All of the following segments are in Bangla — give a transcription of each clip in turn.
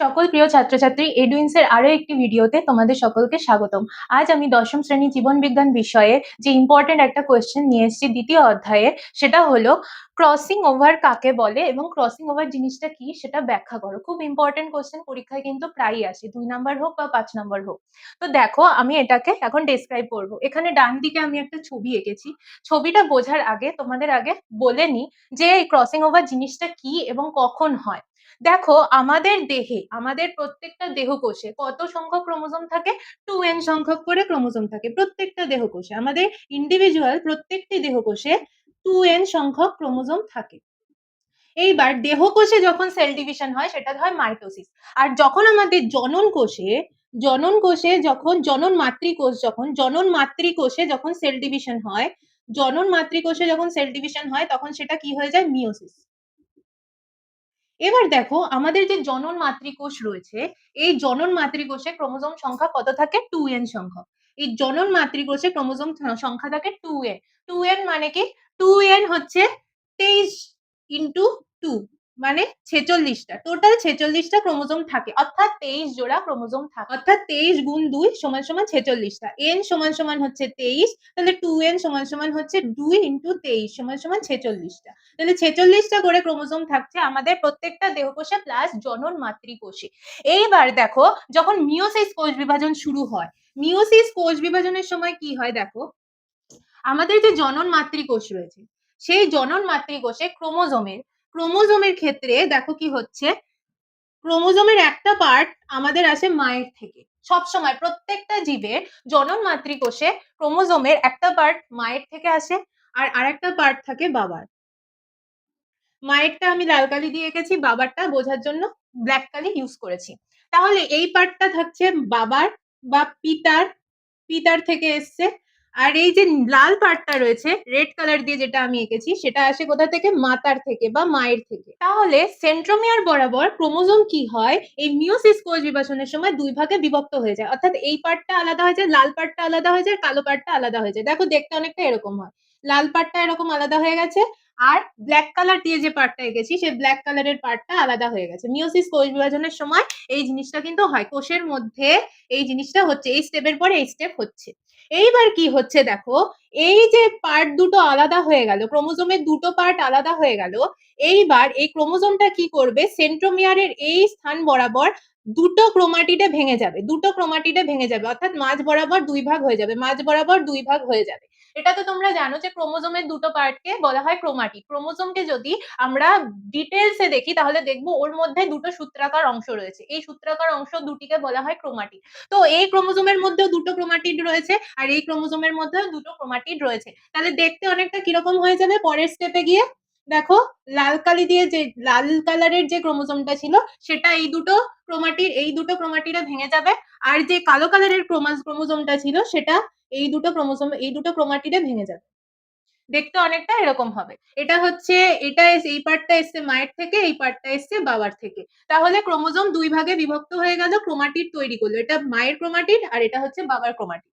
সকল প্রিয় ছাত্রছাত্রী এডুইন্স এর আরও একটি ভিডিওতে তোমাদের সকলকে স্বাগতম। আজ আমি দশম শ্রেণি জীবন বিজ্ঞান বিষয়ে যে ইম্পর্টেন্ট একটা কোয়েশ্চেন নিয়ে এসেছি দ্বিতীয় অধ্যায়ে, সেটা হলো ক্রসিং ওভার কাকে বলে এবং ক্রসিং ওভার জিনিসটা কি সেটা ব্যাখ্যা করো। খুব ইম্পর্টেন্ট কোয়েশ্চেন পরীক্ষায় কিন্তু প্রায়ই আসে, দুই নাম্বার হোক বা পাঁচ নাম্বার হোক। তো দেখো, আমি এটাকে এখন ডেসক্রাইব করব। এখানে ডান দিকে আমি একটা ছবি এঁকেছি। ছবিটা বোঝার আগে তোমাদের আগে বলে নি যে এই ক্রসিং ওভার জিনিসটা কি এবং কখন হয়। দেখো, আমাদের দেহে, আমাদের প্রত্যেকটা দেহকোষে কত সংখ্যক ক্রোমোজোম থাকে? টু এন সংখ্যক করে ক্রোমোজোম থাকে, প্রত্যেকটা দেহকোষে। আমাদের ইন্ডিভিজুয়াল প্রত্যেকটি দেহকোষে টু এন সংখ্যক ক্রোমোজোম থাকে। এইবার দেহকোষে যখন সেল ডিভিশন হয়, সেটা হয় মাইটোসিস আর যখন আমাদের জনন কোষে জনন কোষে যখন, জনন মাতৃকোষ যখন, জনন মাতৃকোষে যখন সেল ডিভিশন হয়, জনন মাতৃকোষে যখন সেল ডিভিশন হয়, তখন সেটা কি হয়ে যায়? মিওসিস এবার দেখো, আমাদের যে জনন মাতৃকোষ রয়েছে, এই জনন মাতৃকোষে ক্রোমোজোম সংখ্যা কত থাকে? টু এন সংখ্যক। এই জনন মাতৃকোষে ক্রোমোজোম সংখ্যা থাকে টু এন। টু এন মানে কি? টু এন হচ্ছে তেইশ ইন্টু টু। মানে ছেচল্লিশটা টোটাল ছেচল্লিশটা ক্রোমোজোম থাকে। অর্থাৎ তেইশ জোড়া ক্রোমোজোম থাকে। অর্থাৎ তেইশ গুণ দুই সমান সমান ছেচল্লিশটা। এন সমান সমান হচ্ছে তেইশ, তাহলে টু এন সমান সমান হচ্ছে দুই ইন্টু তেইশ সমান সমান ছেচল্লিশটা। তাহলে ছেচল্লিশটা করে ক্রোমোজোম থাকছে আমাদের প্রত্যেকটা দেহকোষে প্লাস জনন মাতৃকোষে। এইবার দেখো, যখন মিওসিস কোষ বিভাজন শুরু হয় মিওসিস কোষ বিভাজনের সময় কি হয় দেখো? আমাদের যে জনন মাতৃকোষ রয়েছে, সেই জনন মাতৃকোষে ক্রোমোজোমের ক্রোমোজোমের ক্ষেত্রে দেখো কি হচ্ছে? ক্রোমোজোমের একটা পার্ট আমাদের আসে মায়ের থেকে। সব সময় প্রত্যেকটা জীবের জনন মাতৃকোষে ক্রোমোজোমের একটা পার্ট মায়ের থেকে আসে আর আরেকটা পার্ট থাকে বাবার। মায়েরটা আমি লাল কালি দিয়ে এঁকেছি, বাবারটা বোঝার জন্য ব্ল্যাক কালি ইউজ করেছি। তাহলে এই পার্টটা থাকছে বাবার বা পিতার পিতার থেকে এসছে। আর এই যে লাল পার্টটা রয়েছে রেড কালার দিয়ে যেটা আমি এঁকেছি, সেটা আসে কোথা থেকে? মাতার থেকে বা মায়ের থেকে। তাহলে সেন্ট্রোমিয়ার বরাবর ক্রোমোজোম কি হয়? এই মিওসিস কোষ বিভাজনের সময় দুই ভাগে বিভক্ত হয়ে যায়। অর্থাৎ এই পার্টটা আলাদা হয়ে যায়, লাল পার্টটা আলাদা হয়ে যায়, কালো পার্টটা আলাদা হয়ে যায়। দেখো দেখতে অনেকটা এরকম হয়। লাল পার্টটা এরকম আলাদা হয়ে গেছে, আর ব্ল্যাক কালার দিয়ে যে পার্টটা এঁকেছি, সেই ব্ল্যাক কালারের পার্টটা আলাদা হয়ে গেছে। মিওসিস কোষ বিভাজনের সময় এই জিনিসটা কিন্তু হয়। কোষের মধ্যে এই জিনিসটা হচ্ছে, এই স্টেপের পরে এই স্টেপ হচ্ছে। এইবার কি হচ্ছে দেখো? এই যে পার্ট দুটো আলাদা হয়ে গেল, ক্রোমোজোমের দুটো পার্ট আলাদা হয়ে গেল, এইবার এই ক্রোমোজোমটা কি করবে? সেন্ট্রোমিয়ারের এই স্থান বরাবর দুটো ক্রোমাটিডে ভেঙে যাবে, দুটো ক্রোমাটিডে ভেঙে যাবে, অর্থাৎ মাঝ বরাবর দুই ভাগ হয়ে যাবে, মাঝ বরাবর দুই ভাগ হয়ে যাবে। এটা তো তোমরা জানো যে ক্রোমোজোমের দুটো পার্টকে বলা হয় ক্রোমাটিড। ক্রোমোজোমকে যদি আমরা ডিটেলসে দেখি, তাহলে দেখব ওর মধ্যে দুটো সূত্রাকার অংশ রয়েছে। এই সূত্রাকার অংশ দুটিকে বলা হয় ক্রোমাটিড। তো এই ক্রোমোজোমের মধ্যেও দুটো ক্রোমাটিড রয়েছে আর এই ক্রোমোজোমের মধ্যেও দুটো ক্রোমাটিড রয়েছে। তাহলে দেখতে অনেকটা কীরকম হয়ে যাবে পরের স্টেপে গিয়ে? দেখো, লাল কালি দিয়ে যে, লাল কালারের যে ক্রোমোজোমটা ছিল, সেটা এই দুটো ক্রোমাটির, এই দুটো ক্রোমাটিডে ভেঙে যাবে। আর যে কালো কালারের ক্রোমোজোমটা ছিল, সেটা এই দুটো ক্রোমোজোম, এই দুটো ক্রোমাটিডে ভেঙে যাবে। দেখতে অনেকটা এরকম হবে। এটা হচ্ছে, এটা এই পার্টটা এসছে মায়ের থেকে, এই পার্টটা এসছে বাবার থেকে। তাহলে ক্রোমোজোম দুই ভাগে বিভক্ত হয়ে গেল, ক্রোমাটিড তৈরি করল। এটা মায়ের ক্রোমাটিড আর এটা হচ্ছে বাবার ক্রোমাটিড।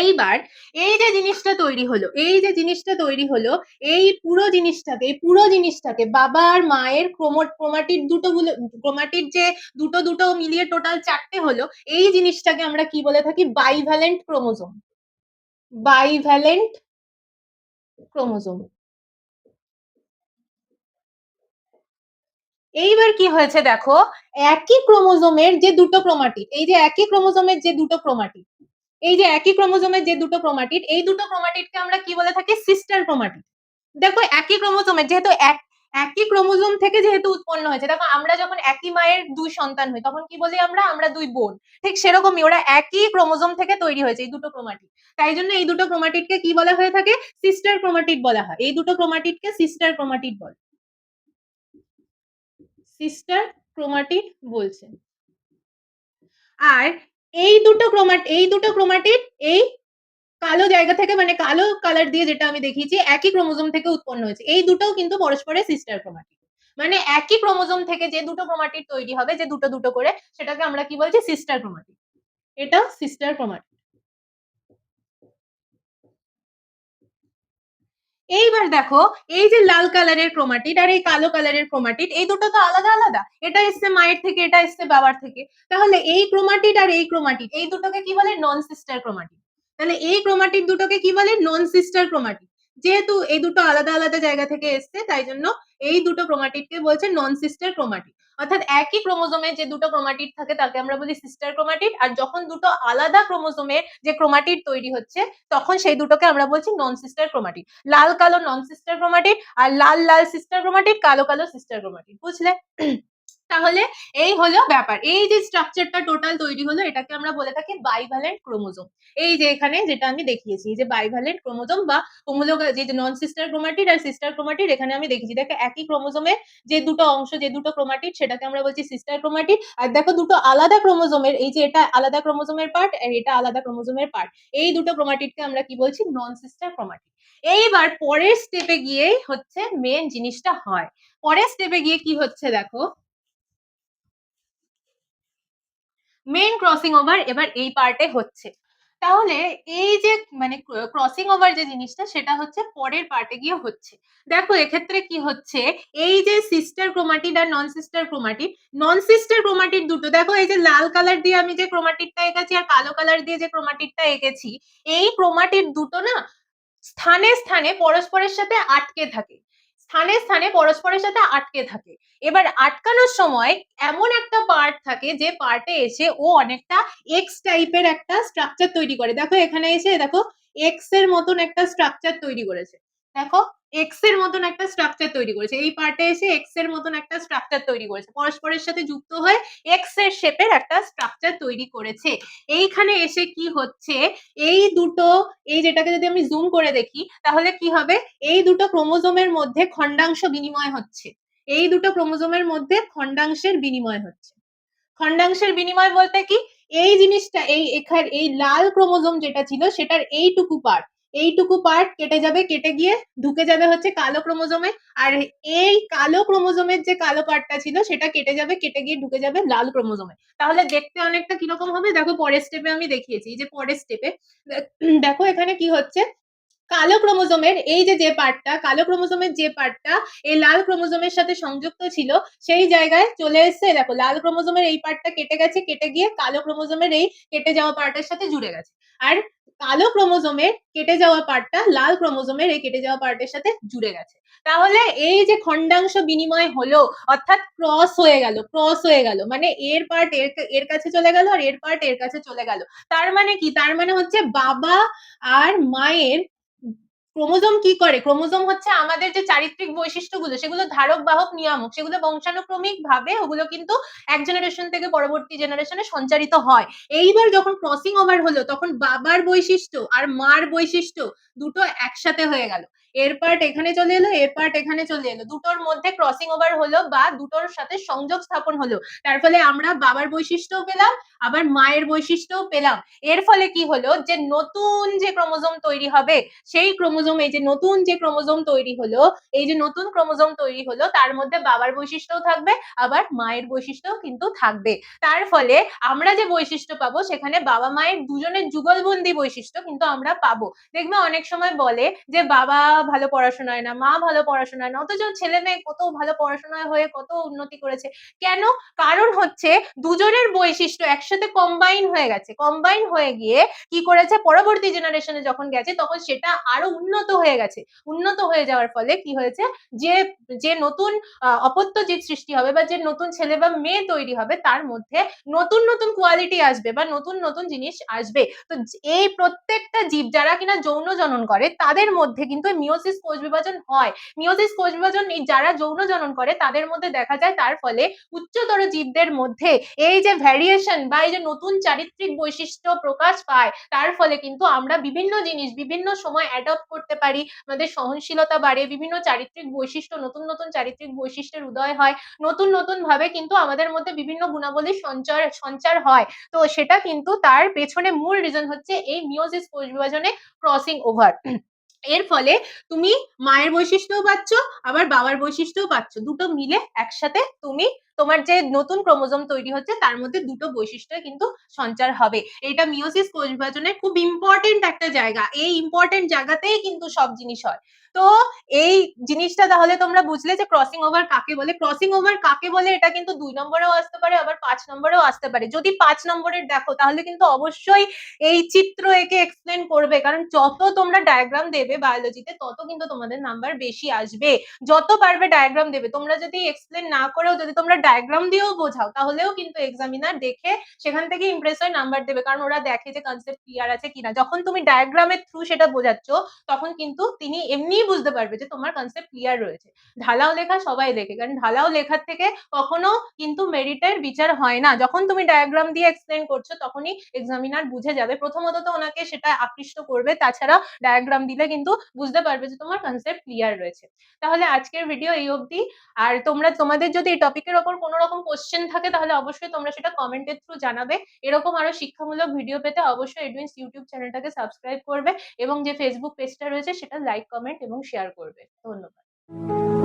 এইবার এই যে জিনিসটা তৈরি হলো, এই যে জিনিসটা তৈরি হলো, এই পুরো জিনিসটাকে এই পুরো জিনিসটাকে বাবার মায়ের ক্রোমোট ক্রোমাটিড দুটো গুলো, ক্রোমাটিড যে দুটো দুটো মিলিয়ে টোটাল চারটে হলো, এই জিনিসটাকে আমরা কি বলে থাকি? বাইভ্যালেন্ট ক্রোমোজোম বাইভ্যালেন্ট ক্রোমোজোম এইবার কি হয়েছে দেখো? একই ক্রোমোজোমের যে দুটো ক্রোমাটিড, এই যে একই ক্রোমোজোমের যে দুটো ক্রোমাটিড এই যে একই ক্রোমোজোমের যে দুটো ক্রোমাটিড, এই দুটো ক্রোমাটিডকে আমরা কি বলে থাকি? Sister chromatid. দেখো, একই ক্রোমোজোমের, যেহেতু এক, একই ক্রোমোজোম থেকে যেহেতু উৎপন্ন হয়েছে, দেখো, আমরা যখন একই মায়ের দুই সন্তান হই, তখন কি বলি আমরা? আমরা দুই বোন। ঠিক সেরকমই, ওরা একই ক্রোমোজোম থেকে তৈরি হয়েছে, এই দুটো ক্রোমাটিড। তাই জন্য এই দুটো ক্রোমাটিডকে কি বলা হয়ে থাকে? সিস্টার ক্রোমাটিড বলা হয়। এই দুটো ক্রোমাটিডকে সিস্টার ক্রোমাটিড বলে। সিস্টার ক্রোমাটিড বলছে। আর এই দুটো ক্রোমাট এই দুটো ক্রোমাটিড এই কালো জায়গা থেকে মানে কালো কালার দিয়ে যেটা আমি দেখিয়েছি, একই ক্রোমোজোম থেকে উৎপন্ন হয়েছে। এই দুটোও কিন্তু পরস্পরের সিস্টার ক্রোমাটিড মানে একই ক্রোমোজোম থেকে যে দুটো ক্রোমাটিড তৈরি হবে, যে দুটো দুটো করে, সেটাকে আমরা কি বলছি? সিস্টার ক্রোমাটিড এটা সিস্টার ক্রোমাটিড এইবার দেখো, এই যে লাল কালারের ক্রোমাটিড আর এই কালো কালারের ক্রোমাটিড, এই দুটো তো আলাদা আলাদা। এটা এসছে মায়ের থেকে, এটা এসছে বাবার থেকে। তাহলে এই ক্রোমাটিড আর এই ক্রোমাটিড, এই দুটোকে কি বলে? Non sister chromatid. তাহলে এই ক্রোমাটিড দুটোকে কি বলে? Non sister chromatid. যেহেতু এই দুটো আলাদা আলাদা জায়গা থেকে এসছে, তাই জন্য এই দুটো ক্রোমাটিডকে বলছে নন সিস্টার ক্রোমাটিড। অর্থাৎ একই ক্রোমোজোমে যে দুটো ক্রোমাটিড থাকে, তাকে আমরা বলি সিস্টার ক্রোমাটিড। আর যখন দুটো আলাদা ক্রোমোজোমে যে ক্রোমাটিড তৈরি হচ্ছে, তখন সেই দুটোকে আমরা বলছি নন সিস্টার ক্রোমাটিড। লাল, কালো নন সিস্টার ক্রোমাটিড আর লাল লাল সিস্টার ক্রোমাটিড, কালো কালো সিস্টার ক্রোমাটিড। বুঝলে? তাহলে এই হলো ব্যাপার। এই যে স্ট্রাকচারটা টোটাল তৈরি হলো, এটাকে আমরা বলে থাকি বাইভ্যালেন্ট ক্রোমোজোম এই যে এখানে যেটা আমি দেখিয়েছি যে বাইভ্যালেন্ট ক্রোমোজোম বা হোমোলোগ যে নন সিস্টার ক্রোমাটিড আর সিস্টার ক্রোমাটিড এখানে আমি দেখেছি দেখো একই ক্রোমোজোমে যে দুটো অংশ, যে দুটো ক্রোমাটিড সেটাকে আমরা বলছি সিস্টার ক্রোমাটিড আর দেখো দুটো আলাদা ক্রোমোজোমের এই যে এটা আলাদা ক্রোমোজোমের পার্ট আর এটা আলাদা ক্রোমোজোমের পার্ট এই দুটো ক্রোমাটিডকে আমরা কি বলছি? নন সিস্টার ক্রোমাটিড এইবার পরের স্টেপে গিয়েই হচ্ছে মেন জিনিসটা হয়। পরের স্টেপে গিয়ে কি হচ্ছে দেখো? মেন ক্রসিং ওভার এবার এই পার্টে হচ্ছে। তাহলে এই যে মানে ক্রসিং ওভার যে জিনিসটা, সেটা হচ্ছে পরের পার্টে গিয়ে হচ্ছে। দেখো, এক্ষেত্রে কি হচ্ছে, এই যে সিস্টার ক্রোমাটিড আর non sister chromatid non sister chromatid দুটো, দেখো, এই যে লাল কালার দিয়ে আমি যে ক্রোমাটিডটা এঁকেছি আর কালো কালার দিয়ে যে ক্রোমাটিডটা এঁকেছি, এই ক্রোমাটিড দুটো না, স্থানে স্থানে পরস্পরের সাথে আটকে থাকে। স্থানে স্থানে পরস্পরের সাথে আটকে থাকে। এবার আটকানোর সময় এমন একটা পার্ট থাকে যে পার্টে এসে ও অনেকটা এক্স টাইপের একটা স্ট্রাকচার তৈরি করে। দেখো এখানে এসে দেখো এক্সের মতন একটা স্ট্রাকচার তৈরি করেছে। দেখো এক্সের মতন একটা স্ট্রাকচার তৈরি করেছে। এই পার্টে এসে এক্সের মতন একটা স্ট্রাকচার তৈরি করেছে। পরস্পরের সাথে যুক্ত হয়ে এক্সের শেপের একটা স্ট্রাকচার তৈরি করেছে। এইখানে এসে কি হচ্ছে? এই দুটো, এই যেটাকে যদি আমি জুম করে দেখি, তাহলে কি হবে? এই দুটো ক্রোমোজোমের মধ্যে খণ্ডাংশ বিনিময় হচ্ছে। এই দুটো ক্রোমোজোমের মধ্যে খণ্ডাংশের বিনিময় হচ্ছে। খণ্ডাংশের বিনিময় বলতে কি? এই জিনিসটা, এই এখানে, এই লাল ক্রোমোজোম যেটা ছিল, সেটার এইটুকু পার্ট এইটুকু পার্ট কেটে যাবে, কেটে গিয়ে ঢুকে যাবে হচ্ছে কালো ক্রোমোজোমে। আর এই কালো ক্রোমোজোমের যে কালো পার্টটা ছিল, সেটা কেটে যাবে, কেটে গিয়ে ঢুকে যাবে লাল ক্রোমোজোমে। তাহলে দেখতে অনেকটা কীরকম হবে? দেখো পরের স্টেপে আমি দেখিয়েছি যে পরের স্টেপে দেখো এখানে কি হচ্ছে? কালো ক্রোমোজোমের এই যে যে পার্টটা কালো ক্রোমোজোমের যে পার্টটা এই লাল ক্রোমোজোমের সাথে সংযুক্ত ছিল, সেই জায়গায় চলে এসছে, দেখো লাল ক্রোমোজোমের এই পার্টটা কেটে গেছে, কেটে গিয়ে কালো ক্রোমোজোমের এই কেটে যাওয়া পার্টের সাথে জুড়ে গেছে। আর কালো ক্রোমোজোমের কেটে যাওয়া পার্টটা লাল ক্রোমোজোমের এই কেটে যাওয়া পার্টের সাথে জুড়ে গেছে। তাহলে এই যে খণ্ডাংশ বিনিময় হলো, অর্থাৎ ক্রস হয়ে গেল, ক্রস হয়ে গেল মানে এর পার্ট এর এর কাছে চলে গেল আর এর পার্ট এর কাছে চলে গেল। তার মানে কি? তার মানে হচ্ছে বাবা আর মায়ের ক্রোমোজোম কি করে? ক্রোমোজোম হচ্ছে আমাদের যে চারিত্রিক বৈশিষ্ট্যগুলো, সেগুলো ধারক, বাহক, নিয়ামক, সেগুলো বংশানুক্রমিক ভাবে ওগুলো কিন্তু এক জেনারেশন থেকে পরবর্তী জেনারেশনে সঞ্চারিত হয়। এইবার যখন ক্রসিং ওভার হলো, তখন বাবার বৈশিষ্ট্য আর মার বৈশিষ্ট্য দুটো একসাথে হয়ে গেল। এর পার্ট এখানে চলে এলো, এর পার্ট এখানে চলে এলো। দুটোর মধ্যে ক্রসিং ওভার হলো বা দুটোর সাথে সংযোগ স্থাপন হলো। তার ফলে আমরা বাবার বৈশিষ্ট্যও পেলাম, আবার মায়ের বৈশিষ্ট্যও পেলাম। এর ফলে কি হলো যে নতুন যে ক্রোমোজোম তৈরি হবে, সেই ক্রোমোজোম, এই যে নতুন যে ক্রোমোজোম তৈরি হলো, এই যে নতুন ক্রোমোজোম তৈরি হলো, তার মধ্যে বাবার বৈশিষ্ট্যও থাকবে, আবার মায়ের বৈশিষ্ট্যও কিন্তু থাকবে। তার ফলে আমরা যে বৈশিষ্ট্য পাবো, সেখানে বাবা মায়ের দুজনের যুগলবন্দি বৈশিষ্ট্য কিন্তু আমরা পাবো। দেখবে অনেক সময় বলে যে বাবা ভালো পড়াশোনায় না, মা ভালো পড়াশোনায় না, অথচ ছেলে মেয়ে কত ভালো পড়াশোনায় হয়ে কত উন্নতি করেছে। কেন? কারণ হচ্ছে দুজনের বৈশিষ্ট্য একসাথে কম্বাইন হয়ে গেছে। কম্বাইন হয়ে গিয়ে কি করেছে? পরবর্তী জেনারেশনে যখন গেছে, তখন সেটা আরও উন্নত হয়ে গেছে। উন্নত হয়ে যাওয়ার ফলে কি হয়েছে? যে যে নতুন অপত্য জীব সৃষ্টি হবে বা যে নতুন ছেলে বা মেয়ে তৈরি হবে, তার মধ্যে নতুন নতুন কোয়ালিটি আসবে বা নতুন নতুন জিনিস আসবে। তো এই প্রত্যেকটা জীব যারা কিনা যৌন জনন করে, তাদের মধ্যে কিন্তু মিওসিস কোষ বিভাজন হয়। মিওসিস কোষ বিভাজন যারা যৌন জনন করে, তাদের মধ্যে দেখা যায় তার ফলে উচ্চতর জীবদের মধ্যে এই যে ভ্যারিয়েশন বা এই যে নতুন চারিত্রিক বৈশিষ্ট্য প্রকাশ পায়, তার ফলে কিন্তু আমরা বিভিন্ন জিনিস, বিভিন্ন সময় অ্যাডপ্ট করতে পারি। আমাদের সহনশীলতা বাড়ে, বিভিন্ন চারিত্রিক বৈশিষ্ট্য, নতুন নতুন চারিত্রিক বৈশিষ্ট্যের উদয় হয়। নতুন নতুন ভাবে কিন্তু আমাদের মধ্যে বিভিন্ন গুণাবলীর সঞ্চার সঞ্চার হয়। তো সেটা কিন্তু তার পেছনে মূল রিজন হচ্ছে এই মিওসিস কোষ বিভাজনে ক্রসিং ওভার এর ফলে তুমি মায়ের বৈশিষ্ট্যও পাচ্ছ, আবার বাবার বৈশিষ্ট্যও পাচ্ছ। দুটো মিলে একসাথে তুমি তোমার যে নতুন ক্রোমোজোম তৈরি হচ্ছে, তার মধ্যে দুটো বৈশিষ্ট্য কিন্তু সঞ্চার হবে। এটা মিওসিস কোষ বিভাজনের খুব ইম্পর্টেন্ট একটা জায়গা। এই ইম্পর্টেন্ট জায়গাতেই কিন্তু সব জিনিস হয়। তো এই জিনিসটা তাহলে তোমরা বুঝলে যে ক্রসিং ওভার কাকে বলে? ক্রসিং ওভার কাকে বলে? এটা কিন্তু দুই নম্বরেও আসতে পারে, আবার পাঁচ নম্বরেও আসতে পারে। যদি পাঁচ নম্বরের দেখো, তাহলে কিন্তু অবশ্যই এই চিত্র একে এক্সপ্লেন করবে। কারণ যত তোমরা ডায়াগ্রাম দেবে বায়োলজিতে তত কিন্তু তোমাদের নাম্বার বেশি আসবে। যত পারবে ডায়াগ্রাম দেবে। তোমরা যদি এক্সপ্লেন না করেও, যদি তোমরা ডায়াগ্রাম দিয়েও বোঝাও, তাহলেও কিন্তু এক্সামিনার দেখে সেখান থেকে ইমপ্রেস হয়ে নাম্বার দেবে। কারণ ওরা দেখে যে কনসেপ্ট ক্লিয়ার আছে কিনা। যখন তুমি ডায়াগ্রামের থ্রু সেটা বোঝাচ্ছ, তখন কিন্তু তিনি এমনিই বুঝতে পারবে যে তোমার কনসেপ্ট ক্লিয়ার রয়েছে। ঢালাও লেখা সবাই লেখে কারণ ঢালাও লেখার থেকে কখনো কিন্তু মেরিটের বিচার হয় না। যখন তুমি ডায়াগ্রাম দিয়ে এক্সপ্লেন করছ, তখনই এক্সামিনার বুঝে যাবে। প্রথমত তো ওনাকে সেটা আকৃষ্ট করবে, তাছাড়া ডায়াগ্রাম দিলে কিন্তু বুঝতে পারবে যে তোমার কনসেপ্ট ক্লিয়ার রয়েছে। তাহলে আজকের ভিডিও এই অবধি। আর তোমরা, তোমাদের যদি এই টপিকের ওপর কোনো রকম কোশ্চেন থাকে, তাহলে অবশ্যই তোমরা সেটা কমেন্টের থ্রু জানাবে। এরকম আরও শিক্ষামূলক ভিডিও পেতে অবশ্যই এডুইন্স ইউটিউব চ্যানেলটাকে সাবস্ক্রাইব করবে এবং যে ফেসবুক পেজটা রয়েছে, সেটা লাইক কমেন্ট এবং শেয়ার করবে। ধন্যবাদ।